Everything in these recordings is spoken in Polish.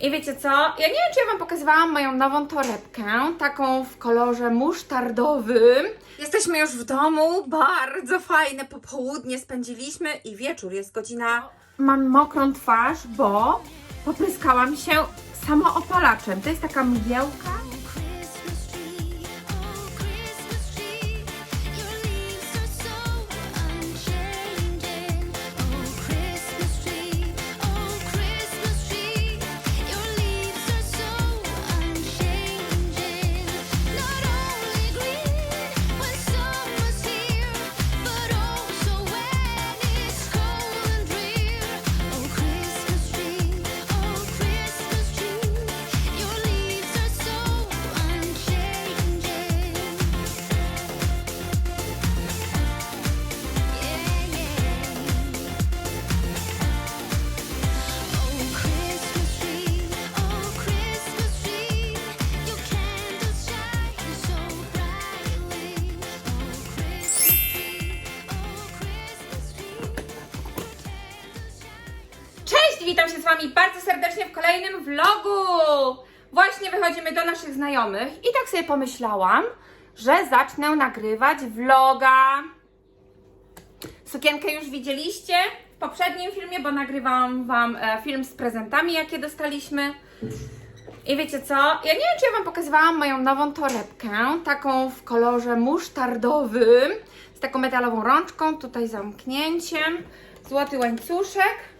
I wiecie co? Ja nie wiem, czy ja Wam pokazywałam moją nową torebkę, taką w kolorze musztardowym. Jesteśmy już w domu, bardzo fajne popołudnie spędziliśmy i wieczór, jest godzina... Mam mokrą twarz, bo popryskałam się samoopalaczem. To jest taka mgiełka. Wami bardzo serdecznie w kolejnym vlogu. Właśnie wychodzimy do naszych znajomych i tak sobie pomyślałam, że zacznę nagrywać vloga. Sukienkę już widzieliście w poprzednim filmie, bo nagrywałam Wam e, film z prezentami, jakie dostaliśmy. I wiecie co? Ja nie wiem, czy ja Wam pokazywałam moją nową torebkę, taką w kolorze musztardowym, z taką metalową rączką, tutaj zamknięciem, złoty łańcuszek.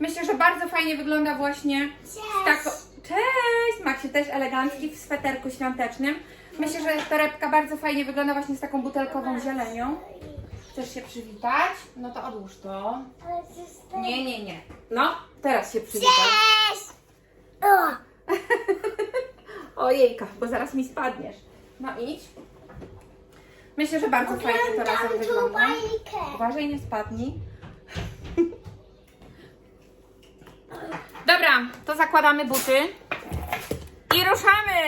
Myślę, że bardzo fajnie wygląda właśnie z taką... Cześć! Maksiu też elegancki w sweterku świątecznym. Myślę, że torebka bardzo fajnie wygląda właśnie z taką butelkową zielenią. Chcesz się przywitać? No to odłóż to. Nie, nie, nie. No, teraz się przywitaj. Cześć! O! Ojejka, bo zaraz mi spadniesz. No idź. Myślę, że bardzo fajnie to razem wygląda. Uważaj, nie spadnij. Dobra, to zakładamy buty i ruszamy!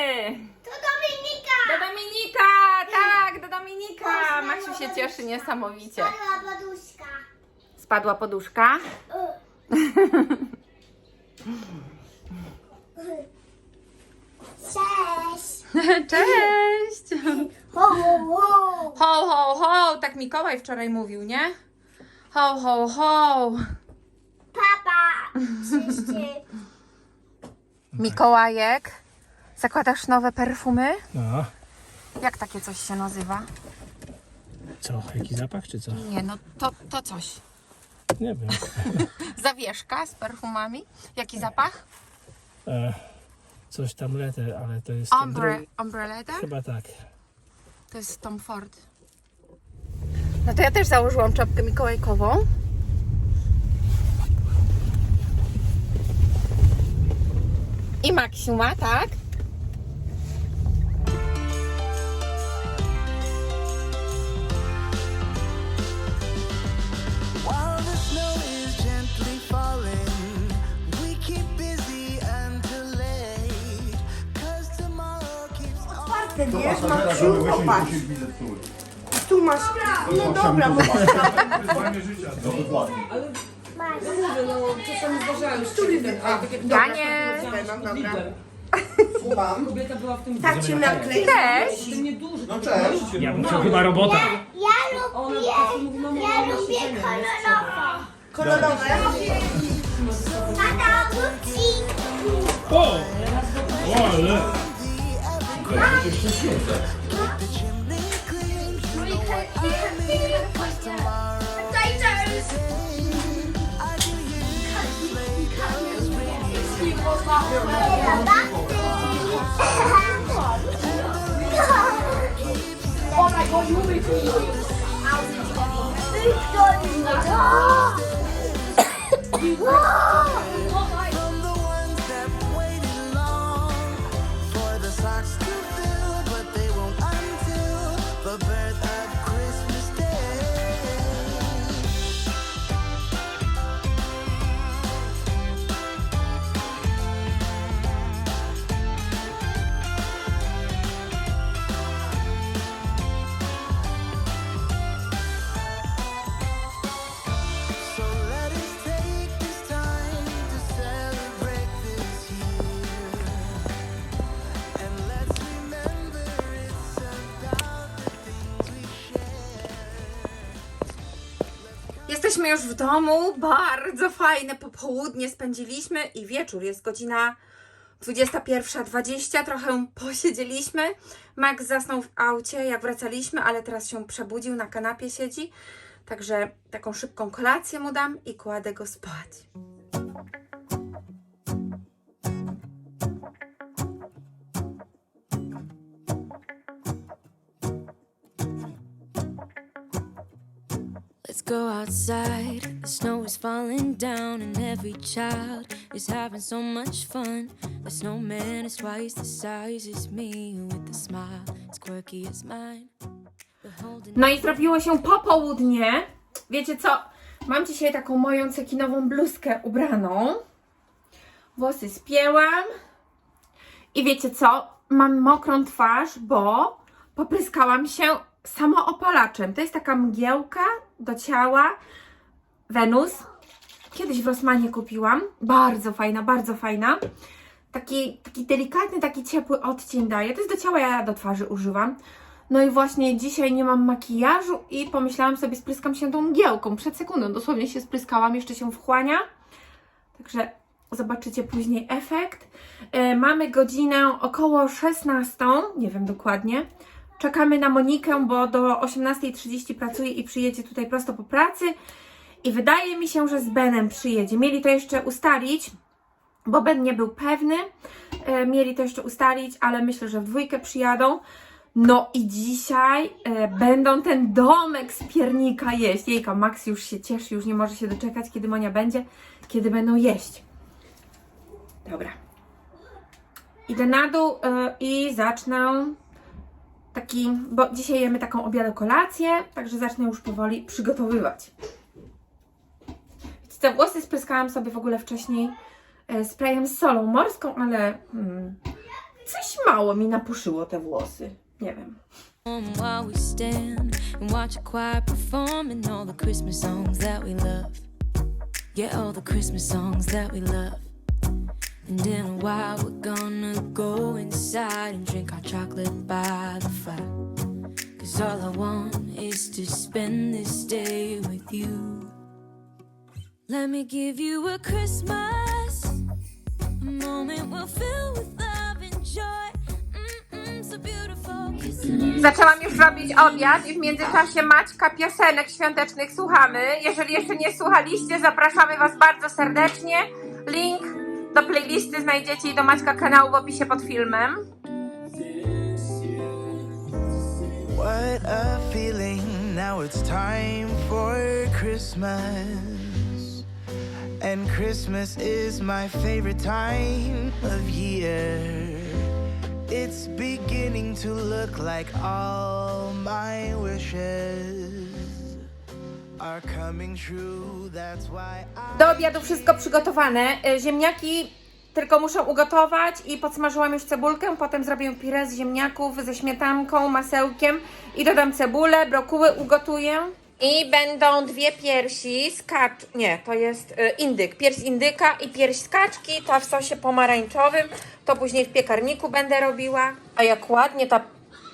To Dominika! Do Dominika! Tak, do Dominika! Maksiu się cieszy niesamowicie. Mała poduszka. Spadła poduszka. Cześć! Cześć! Ho, ho, ho! Ho! Tak Mikołaj wczoraj mówił, nie? Ho, ho, ho! Papa! Wszyscy. Mikołajek, zakładasz nowe perfumy? No, Jak takie coś się nazywa? co? Jaki zapach czy co? Nie, no to, to coś. Nie wiem. Zawieszka z perfumami. Jaki zapach? E, coś tam letę, ale to jest. ten Ombre, drugi- umbrelleta? Chyba tak. To jest Tom Ford. No to ja też założyłam czapkę mikołajkową. I Maksiu ma, tak? Is gently falling, we keep busy until late. Cause tomorrow keeps on. Ty wiesz, Maksiu, popatrz. Tu masz... No dobra, bo... Danie. No dobra. Słucham? Tak cię naklei. Cześć! No cześć. Ja bym chciał chyba robota. Ja lubię, ja lubię kolorowo. Kolorowe. Tata, Lucy. O! O, ale. Oh my god, you made me. I was in the middle. Oh my god. Jesteśmy już w domu, bardzo fajne popołudnie spędziliśmy i wieczór, jest godzina 21.20, trochę posiedzieliśmy. Max zasnął w aucie, jak wracaliśmy, ale teraz się przebudził, na kanapie siedzi. Także taką szybką kolację mu dam i kładę go spać. Go outside. The snow is falling down, and every child is having so much fun. The snowman is twice the size as me, with a smile as quirky as mine. No i zrobiło się popołudnie. Wiecie co? Mam dzisiaj taką moją cekinową bluzkę ubraną. Włosy spięłam. I wiecie co? Mam mokrą twarz, bo popryskałam się samoopalaczem. To jest taka mgiełka do ciała Venus. Kiedyś w Rosmanie kupiłam. Bardzo fajna, bardzo fajna. Taki, taki delikatny, taki ciepły odcień daje. To jest do ciała, ja do twarzy używam. No i właśnie dzisiaj nie mam makijażu i pomyślałam sobie, spryskam się tą mgiełką. Przed sekundą dosłownie się spryskałam, jeszcze się wchłania. Także zobaczycie później efekt. E, mamy godzinę około 16, nie wiem dokładnie. Czekamy na Monikę, bo do 18.30 pracuje i przyjedzie tutaj prosto po pracy. I wydaje mi się, że z Benem przyjedzie. Mieli to jeszcze ustalić, bo Ben nie był pewny. E, mieli to jeszcze ustalić, ale myślę, że w dwójkę przyjadą. No i dzisiaj e, będą ten domek z piernika jeść. Jejka, Max już się cieszy, już nie może się doczekać, kiedy Monia będzie, kiedy będą jeść. Dobra. Idę na dół e, i zacznę taki, bo dzisiaj jemy taką obiadę kolację, także zacznę już powoli przygotowywać. Te włosy spryskałam sobie w ogóle wcześniej e, sprayem z solą morską, ale hmm, coś mało mi napuszyło te włosy. Nie wiem. performing all the Christmas songs that we love. While, we're gonna go inside and drink our chocolate by the fire. Cause all I want is to spend this day with you. Let me give you a Christmas, a moment we'll fill with love and joy. Mm-mm, so beautiful. Zaczęłam już robić obiad i w międzyczasie Maćka piosenek świątecznych słuchamy. Jeżeli jeszcze nie słuchaliście, zapraszamy Was bardzo serdecznie. Link do playlisty znajdziecie i do Maćka kanału w opisie pod filmem. What a feeling. Now it's time for Christmas. And Christmas is my favorite time of year. It's beginning to look like all my wishes Do obiadu wszystko przygotowane. E, Ziemniaki tylko muszę ugotować i podsmażyłam już cebulkę. Potem zrobię pire z ziemniaków ze śmietanką, masełkiem i dodam cebulę, brokuły ugotuję. I będą dwie piersi z kacz... Nie, to jest e, indyk. Pierś indyka i pierś z kaczki, ta w sosie pomarańczowym. To później w piekarniku będę robiła. A jak ładnie ta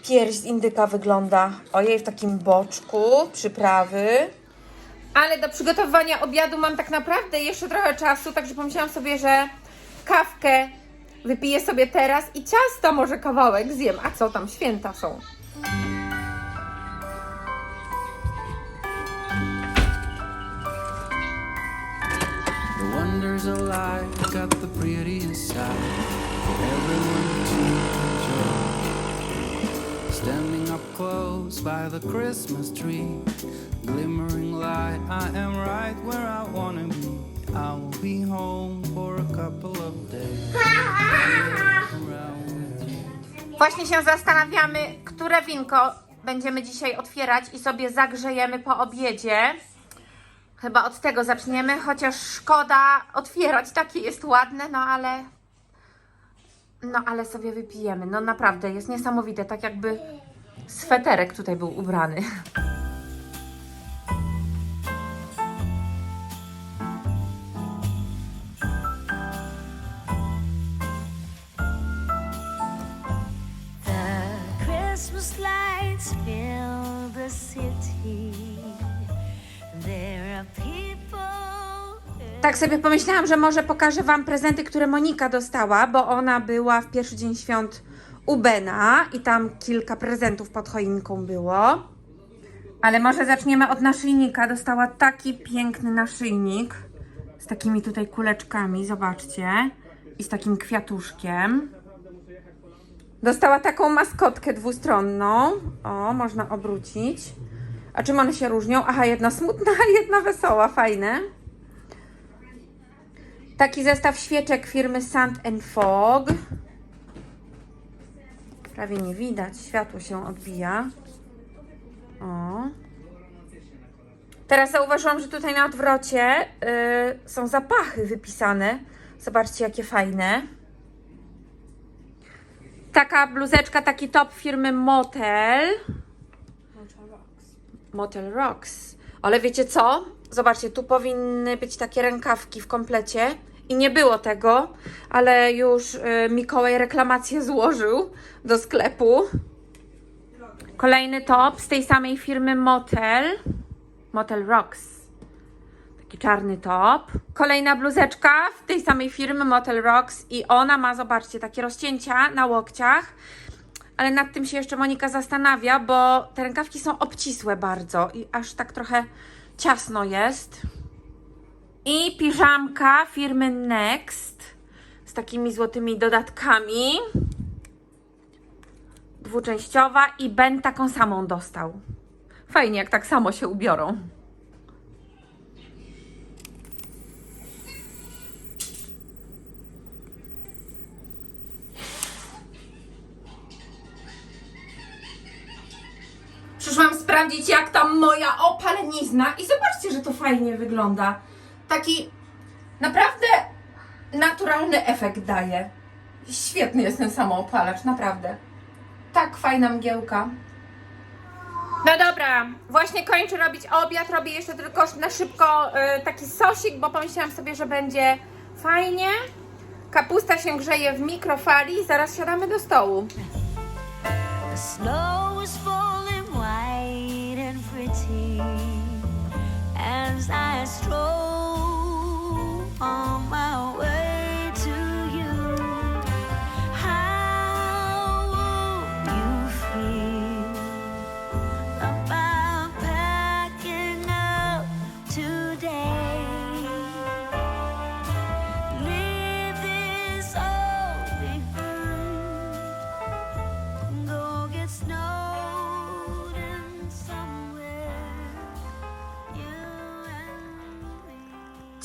pierś z indyka wygląda. Ojej, w takim boczku przyprawy. Ale do przygotowywania obiadu mam tak naprawdę jeszcze trochę czasu, także pomyślałam sobie, że kawkę wypiję sobie teraz i ciasto może kawałek zjem. A co tam, święta są. The wonders of life got the prettiest side for everyone close by the Christmas tree, glimmering light, I am right where I wanna be. I will be home for a couple of days. Właśnie się zastanawiamy, które winko będziemy dzisiaj otwierać i sobie zagrzejemy po obiedzie. Chyba od tego zaczniemy, chociaż szkoda otwierać, takie jest ładne, no ale. No ale sobie wypijemy. No naprawdę, jest niesamowite, tak jakby sweterek tutaj był ubrany. The Christmas lights fill the city. They're are people. Tak sobie pomyślałam, że może pokażę Wam prezenty, które Monika dostała, bo ona była w pierwszy dzień świąt u Bena i tam kilka prezentów pod choinką było. Ale może zaczniemy od naszyjnika. Dostała taki piękny naszyjnik z takimi tutaj kuleczkami, zobaczcie, i z takim kwiatuszkiem. Dostała taką maskotkę dwustronną. O, można obrócić. A czym one się różnią? Aha, jedna smutna, jedna wesoła, fajne. Taki zestaw świeczek firmy Sand and Fog. Prawie nie widać, światło się odbija. O. Teraz zauważyłam, że tutaj na odwrocie y, są zapachy wypisane. Zobaczcie, jakie fajne. Taka bluzeczka, taki top firmy Motel. Motel Rocks. Ale wiecie co? Zobaczcie, tu powinny być takie rękawki w komplecie. I nie było tego, ale już y, Mikołaj reklamację złożył do sklepu. Kolejny top z tej samej firmy Motel. Motel Rocks. Taki czarny top. Kolejna bluzeczka w tej samej firmy Motel Rocks i ona ma, zobaczcie, takie rozcięcia na łokciach. Ale nad tym się jeszcze Monika zastanawia, bo te rękawki są obcisłe bardzo i aż tak trochę ciasno jest. I piżamka firmy Next z takimi złotymi dodatkami. Dwuczęściowa i Ben taką samą dostał. Fajnie, jak tak samo się ubiorą. Przyszłam sprawdzić, jak tam moja opalenizna i zobaczcie, że to fajnie wygląda. Taki naprawdę naturalny efekt daje. Świetny jest ten samoopalacz, naprawdę. Tak fajna mgiełka. No dobra, właśnie kończę robić obiad. Robię jeszcze tylko na szybko y, taki sosik, bo pomyślałam sobie, że będzie fajnie. Kapusta się grzeje w mikrofali, zaraz siadamy do stołu. The snow is falling white and pretty as I stroll on my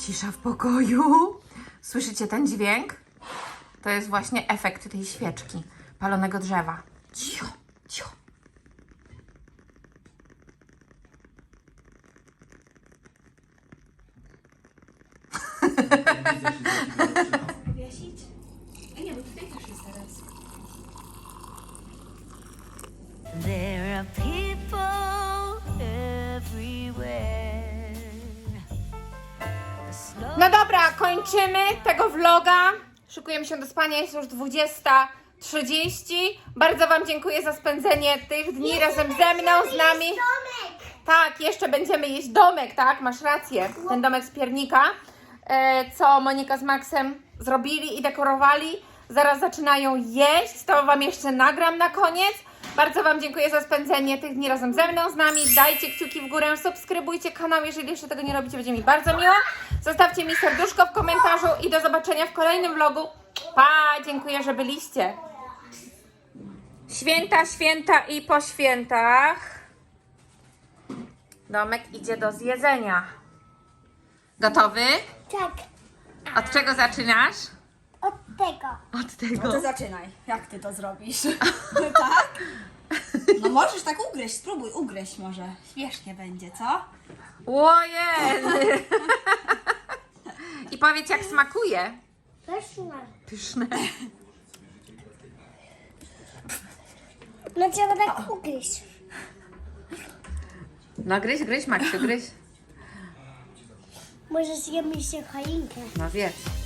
Cisza w pokoju. Słyszycie ten dźwięk? To jest właśnie efekt tej świeczki, palonego drzewa. Cicho, cicho. There are No dobra, kończymy tego vloga. Szykujemy się do spania, jest już 20.30. Bardzo Wam dziękuję za spędzenie tych dni razem ze mną, z nami. Tak, jeszcze będziemy jeść domek, tak? Masz rację. Ten domek z piernika, e, co Monika z Maxem zrobili i dekorowali. Zaraz zaczynają jeść, to Wam jeszcze nagram na koniec. Bardzo Wam dziękuję za spędzenie tych dni razem ze mną, z nami. Dajcie kciuki w górę, subskrybujcie kanał, jeżeli jeszcze tego nie robicie, będzie mi bardzo miło. Zostawcie mi serduszko w komentarzu i do zobaczenia w kolejnym vlogu. Pa, dziękuję, że byliście. Święta, święta i po świętach. Domek idzie do zjedzenia. Gotowy? Tak, Od czego zaczynasz? od tego. Od tego. No to zaczynaj. Jak ty to zrobisz? tak? No możesz tak ugryźć, spróbuj ugryźć może. Śmiesznie będzie, co? Ojej! Powiedz, jak smakuje. Pyszne. Pyszne. No trzeba tak ugryźć. No gryź, gryź, Maksiu, gryź. Może zjemy jeszcze choinkę. No wiedz.